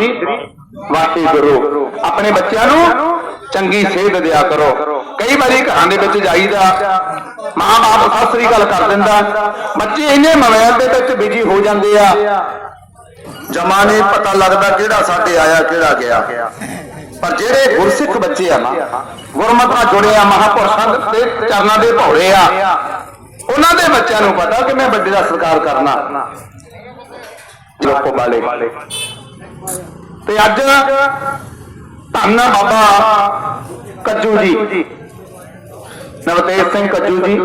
ਸ੍ਰੀ ਵਾਹਿਗੁਰੂ ਆਪਣੇ ਬੱਚਿਆਂ ਨੂੰ ਚੰਗੀ ਸੇਧ ਦਿਆ ਕਰੋ। ਕਈ ਵਾਰੀ ਘਰਾਂ ਦੇ ਵਿੱਚ ਜਾਈਦਾ, ਮਾਂ-ਬਾਪ ਸਤਿ ਸ੍ਰੀ ਅਕਾਲ ਕਰ ਦਿੰਦਾ। ਬੱਚੇ ਇੰਨੇ ਮੋਬਾਈਲ ਦੇ ਵਿੱਚ ਬਿਜ਼ੀ ਹੋ ਜਾਂਦੇ ਆ। ਜਮਾ ਨਹੀਂ ਪਤਾ ਲੱਗਦਾ ਕਿਹੜਾ ਸਾਡੇ ਆਇਆ, ਕਿਹੜਾ ਗਿਆ। ਪਰ ਜਿਹੜੇ ਗੁਰਸਿੱਖ ਬੱਚੇ ਆ ਨਾ, ਗੁਰਮਤਿ ਨਾਲ ਜੁੜੇ ਆ, ਮਹਾਪੁਰਸ਼ਾਂ ਦੇ ਚਰਨਾਂ ਦੇ ਭੌਰੇ ਆ। ਉਹਨਾਂ ਦੇ ਬੱਚਿਆਂ ਨੂੰ ਪਤਾ ਕਿ ਮੈਂ ਵੱਡੇ ਦਾ ਸਤਿਕਾਰ ਕਰਨਾ। ਲੋਕੋ ਵਾਲੇ। ਤੇ ਅੱਜ ਧੰਨ ਬਾਬਾ ਕੱਜੂ ਜੀ। ਨਵਤੇਜ ਸਿੰਘ ਕੱਜੂ ਜੀ,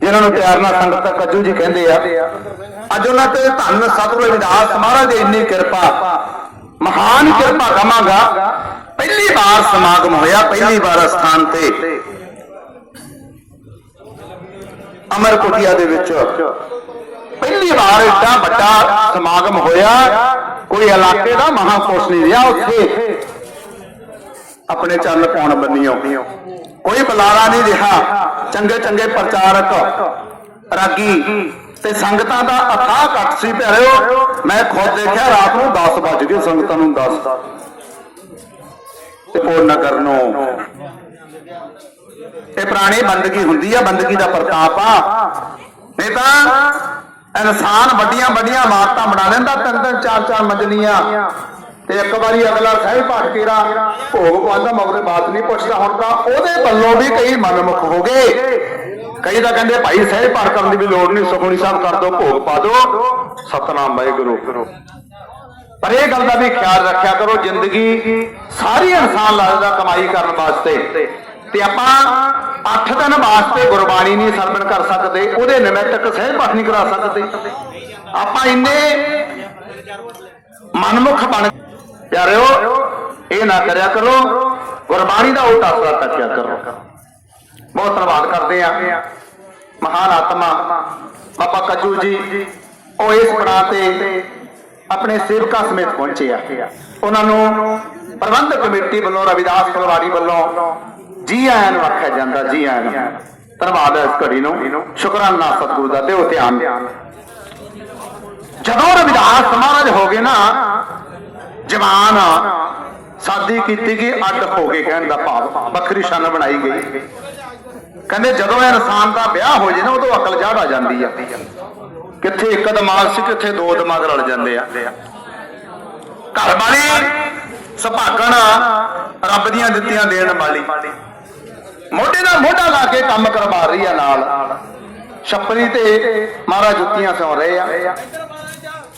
ਜਿਨ੍ਹਾਂ ਨੂੰ ਪਿਆਰ ਨਾਲ ਸੰਗਤ ਕੱਜੂ ਜੀ ਕਹਿੰਦੇ ਆ। ਅੱਜ ਉਹਨਾਂ ਤੇ ਧੰਨ ਸਤਿਗੁਰੂ ਰਵਿਦਾਸ ਮਹਾਰਾਜ ਦੀ ਇੰਨੀ ਕਿਰਪਾ, ਮਹਾਨ ਕਿਰਪਾ ਕਮਾਂਗਾ ਪਹਿਲੀ ਵਾਰ ਸਮਾਗਮ ਹੋਇਆ, ਪਹਿਲੀ ਵਾਰ ਸਥਾਨ ਤੇ। ਅਮਰ ਕੁਟਿਆ ਦੇ ਵਿੱਚ। ਪਹਿਲੀ ਵਾਰ ਏਡਾ ਵੱਡਾ ਸਮਾਗਮ ਹੋਇਆ। ਕੋਈ ਇਲਾਕੇ ਦਾ ਮਹਾਪੁਰਸ਼ ਨਹੀਂ ਰਿਹਾ ਉੱਥੇ। ਆਪਣੇ ਚਰਨ ਪਾਉਣ ਬੰਨਿਓ। ਕੋਈ ਬੁਲਾਰਾ ਨਹੀਂ ਰਿਹਾ। ਚੰਗੇ ਚੰਗੇ ਪ੍ਰਚਾਰਕ, ਰਾਗੀ ਤੇ ਸੰਗਤਾਂ ਦਾ ਅਥਾਹ ਕੱਟ ਸੀ ਭੈਰਿਓ ਮੈਂ ਖੁਦ ਦੇਖਿਆ ਰਾਤ ਨੂੰ 10 ਵੱਜ ਗਏ, ਸੰਗਤਾਂ ਨੂੰ 10 ਤੇ ਪੂਰਨ ਕਰਨੋ ਇਹ ਪੁਰਾਣੀ ਬੰਦਗੀ ਹੁੰਦੀ ਆ, ਬੰਦਗੀ ਦਾ ਪ੍ਰਤਾਪ ਆ। ਨਹੀਂ ਤਾਂ ਇਨਸਾਨ ਵੱਡੀਆਂ ਵੱਡੀਆਂ ਇਮਾਰਤਾਂ ਬਣਾ ਲੈਂਦਾ, ਤਿੰਨ ਤਿੰਨ, ਚਾਰ ਚਾਰ ਮੰਜ਼ਲੀਆਂ। ਤੇ ਇੱਕ ਵਾਰੀ ਅਗਲਾ ਸਹਿਬ ਪਾਠ ਭੋਗ ਪਾਉਂਦਾ ਮਗਰੇ ਬਾਤ ਨਹੀਂ ਪੁੱਛਦਾ ਹੁਣ ਤਾਂ, ਉਹਦੇ ਵੱਲੋਂ ਵੀ ਕਈ ਮਨਮੁਖ ਹੋ ਗਏ। ਕਈ ਤਾਂ ਕਹਿੰਦੇ ਭਾਈ ਸਾਹਿਬ ਪਾਠ ਕਰਨ ਦੀ ਵੀ ਲੋੜ ਨਹੀਂ, ਸੁਖਮਨੀ ਸਾਹਿਬ ਕਰ ਦੋ, ਭੋਗ ਪਾ ਦੋ। ਸਤਨਾਮ, ਵਾਹਿਗੁਰੂ। ਪਰ ਇਹ ਗੱਲ ਦਾ ਵੀ ਖਿਆਲ ਰੱਖਿਆ ਕਰੋ, ਜ਼ਿੰਦਗੀ ਸਾਰੀ ਇਨਸਾਨ ਲੱਗਦਾ ਕਮਾਈ ਕਰਨ ਵਾਸਤੇ। ਤੇ ਆਪਾਂ 8 ਦਿਨ ਵਾਸਤੇ ਗੁਰਬਾਣੀ ਨਹੀਂ ਸਰਵਣ ਕਰ ਸਕਦੇ, ਉਹਦੇ ਨਿਮਿਤਕ ਸਹਿਜ ਪਾਠ ਨਹੀਂ ਕਰਾ ਸਕਦੇ। ਆਪਾਂ ਇੰਨੇ ਮਨਮੁਖ ਬਣ ਪਿਆਰਿਓ, ਇਹ ਨਾ ਕਰਿਆ ਕਰੋ, ਗੁਰਬਾਣੀ ਦਾ ਉਲਟਾ ਅਸਰ ਤੱਕਿਆ ਕਰੋ। ਬਹੁਤ ਧੰਨਵਾਦ ਕਰਦੇ ਆ ਮਹਾਨ ਆਤਮਾ, ਬਾਬਾ ਕੱਜੂ ਜੀ, ਉਹ ਇਸ ਪੜਾਅ ਤੇ ਆਪਣੇ ਸੇਵਕਾਂ ਸਮੇਤ ਪਹੁੰਚੇ ਆ। ਉਹਨਾਂ ਨੂੰ ਪ੍ਰਬੰਧਕ ਕਮੇਟੀ ਵੱਲੋਂ, ਰਵਿਦਾਸ ਫਲਵਾੜੀ ਵੱਲੋਂ ਜੀ ਆਇਆਂ ਨੂੰ ਆਖਿਆ ਜਾਂਦਾ, ਜੀ ਆਇਆਂ ਨੂੰ। ਧੰਨਵਾਦ ਹੈ ਇਸ ਘੜੀ ਨੂੰ। ਸ਼ੁਕਰਾਨਾ ਸਤਿਗੁਰੂ ਦਾ, ਦਿਓ ਧਿਆਨ। ਜਦੋਂ ਰਵਿਦਾਸ ਮਹਾਰਾਜ ਹੋ ਗਏ ਨਾ, ਜਵਾਨ, ਸਾਦੀ ਕੀਤੀ ਗਈ, ਅੱਡ ਹੋ ਗਏ ਕਹਿਣ ਦਾ ਭਾਵ। ਵੱਖਰੀ ਸ਼ਾਨ ਬਣਾਈ ਗਈ। ਕਹਿੰਦੇ ਜਦੋਂ ਇਨਸਾਨ ਦਾ ਵਿਆਹ ਹੋ ਜੇ ਨਾ, ਉਦੋਂ ਅਕਲ ਜਾੜ ਆ ਜਾਂਦੀ ਆ। ਕਿੱਥੇ ਇੱਕ ਦਿਮਾਗ ਸੀ, ਕਿੱਥੇ ਦੋ ਦਿਮਾਗ ਰਲ ਜਾਂਦੇ ਆ। ਘਰ ਵਾਲੀ ਸੁਭਾਗਣ, ਰੱਬ ਦੀਆਂ ਦਿੱਤੀਆਂ ਦੇਣ ਵਾਲੀ। ਮੋਢੇ ਨਾਲ ਮੋਢਾ ਲਾ ਕੇ ਕੰਮ ਕਰਵਾ ਰਹੀ ਆ ਨਾਲ। ਛੱਪਰੀ ਤੇ ਮਹਾਰਾਜ ਜੁੱਤੀਆਂ ਸਿਉਂ ਰਹੇ ਆ।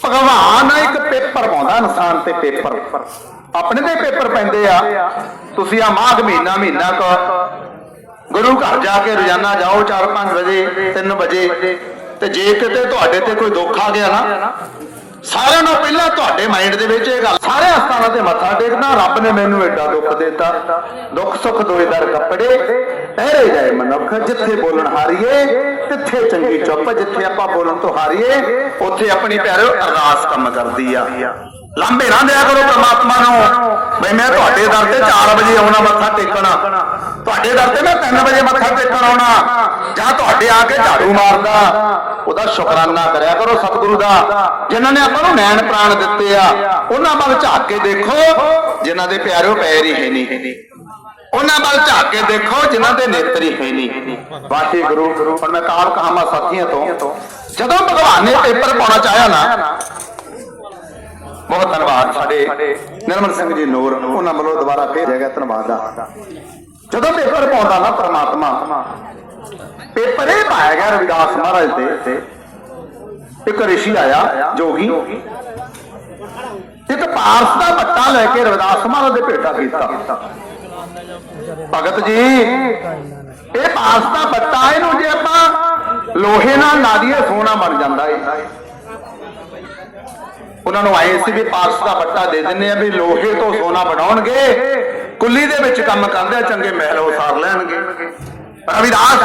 ਭਗਵਾਨ ਇੱਕ ਪੇਪਰ ਪਾਉਂਦਾ ਇਨਸਾਨ ਤੇ ਪੇਪਰ। ਆਪਣੇ ਤੇ ਪੇਪਰ ਪੈਂਦੇ ਆ। ਤੁਸੀਂ ਆ ਮਾਘ ਮਹੀਨਾ ਮਹੀਨਾ ਕ ਗੁਰੂ ਘਰ ਜਾ ਕੇ ਰੋਜ਼ਾਨਾ ਜਾਓ 4-5 ਵਜੇ 3 ਵਜੇ। ਤੇ ਜੇ ਕਿਤੇ ਤੁਹਾਡੇ ਤੇ ਕੋਈ ਦੁੱਖ ਆ ਗਿਆ ਨਾ ਸਾਰਿਆਂ ਨਾਲੋਂ ਪਹਿਲਾਂ ਤੁਹਾਡੇ ਮਾਈਂਡ ਦੇ ਵਿੱਚ ਇਹ ਗੱਲ ਸਾਰੇ ਅਸਥਾਨਾਂ ਤੇ ਮੱਥਾ ਟੇਕਣਾ, ਰੱਬ ਨੇ ਮੈਨੂੰ ਐਡਾ ਦੁੱਖ ਦਿੱਤਾ। ਦੁੱਖ ਸੁੱਖ ਦੋਏ ਦਰ ਕੱਪੜੇ ਪਹਿਰੇ ਜਾਏ ਮਨੁੱਖ, ਜਿੱਥੇ ਬੋਲਣ ਹਾਰੀਏ, ਤਿੱਥੇ ਚੰਗੀ ਚੁੱਪ, ਜਿੱਥੇ ਆਪਾਂ ਬੋਲਣ ਤੋਂ ਹਾਰੀਏ, ਉੱਥੇ ਆਪਣੀ ਪਿਆਰਿਓ ਅਰਦਾਸ ਕੰਮ ਕਰਦੀ ਆ। ਲਾਂਭੇ ਨਾ ਕਰੋ ਪ੍ਰਮਾਤਮਾ ਨੂੰ। ਬਈ ਮੈਂ ਤੁਹਾਡੇ ਦਰ ਤੇ 4 ਵਜੇ ਆਉਣਾ, ਮੱਥਾ ਟੇਕਣਾ। ਤੁਹਾਡੇ ਦਰ ਤੇ ਮੈਂ 3 ਵਜੇ ਮੱਥਾ ਟੇਕਣ ਆਉਣਾ। ਜਾਂ ਤੁਹਾਡੇ ਆ ਕੇ ਝਾੜੂ ਮਾਰਦਾ। ਉਹਦਾ ਸ਼ੁਕਰਾਨਾ ਕਰਿਆ ਕਰੋ ਸਤਿਗੁਰੂ ਦਾ। ਜਿਨ੍ਹਾਂ ਨੇ ਆਪਾਂ ਨੂੰ ਨੈਣ ਪ੍ਰਾਣ ਦਿੱਤੇ ਆ, ਉਹਨਾਂ ਵੱਲ ਝਾਕ ਕੇ ਦੇਖੋ। ਜਿਨ੍ਹਾਂ ਦੇ ਪਿਆਰਿਓ ਪੈਰ ਹੀ ਹੈ ਨਹੀਂ। ਉਹਨਾਂ ਵੱਲ ਝਾਕ ਕੇ ਦੇਖੋ, ਜਿਨ੍ਹਾਂ ਦੇ ਨੇਤਰ ਹੀ ਹੈ ਨਹੀਂ। ਵਾਹਿਗੁਰੂ, ਹੁਣ ਮੈਂ ਕਾਲ ਕਹਾਵਾਂ ਸਾਥੀਆਂ ਤੋਂ। ਜਦੋਂ ਭਗਵਾਨ ਨੇ ਪੇਪਰ ਪਾਉਣਾ ਚਾਹਿਆ ਨਾ, ਬਹੁਤ ਧੰਨਵਾਦ ਸਾਡੇ ਨਿਰਮਲ ਸਿੰਘ ਜੀ ਨੂਰ। ਉਹਨਾਂ ਵੱਲੋਂ ਦੁਬਾਰਾ ਫੇਰ ਹੈਗਾ ਧੰਨਵਾਦ ਦਾ ਜਦੋਂ ਪੇਪਰ ਪਾਉਂਦਾ ਨਾ ਪ੍ਰਮਾਤਮਾ, ਪੇਪਰ ਇਹ ਪਾਇਆ ਗਿਆ ਰਵਿਦਾਸ ਮਹਾਰਾਜ ਦੇ ਇੱਕ ਰਿਸ਼ੀ ਆਇਆ, ਜੋਗੀ। ਇੱਕ ਪਾਰਸ ਦਾ ਬੱਟਾ ਲੈ ਕੇ ਰਵਿਦਾਸ ਮਹਾਰਾਜ ਦੇ ਭੇਟਾ ਕੀਤਾ। ਭਗਤ ਜੀ, ਇਹ ਪਾਰਸ ਦਾ ਬੱਟਾ ਇਹਨੂੰ ਜੇ ਆਪਾਂ ਲੋਹੇ ਨਾਲ ਲਾ ਦਈਏ ਸੋਨਾ ਬਣ ਜਾਂਦਾ ਏ। ਉਹਨਾਂ ਨੂੰ ਆਏ ਸੀ ਵੀ ਪਾਰਸ ਦਾ ਬੱਟਾ ਦੇ ਦਿੰਨੇ ਆ ਵੀ ਲੋਹੇ ਤੋਂ ਸੋਨਾ ਬਣਾਉਣਗੇ। ਕੁੱਲੀ ਦੇ ਵਿੱਚ ਕੰਮ ਕਰਦੇ ਚੰਗੇ ਮਹਿਲ ਉਸਾਰ ਲੈਣਗੇ। ਰਵਿਦਾਸ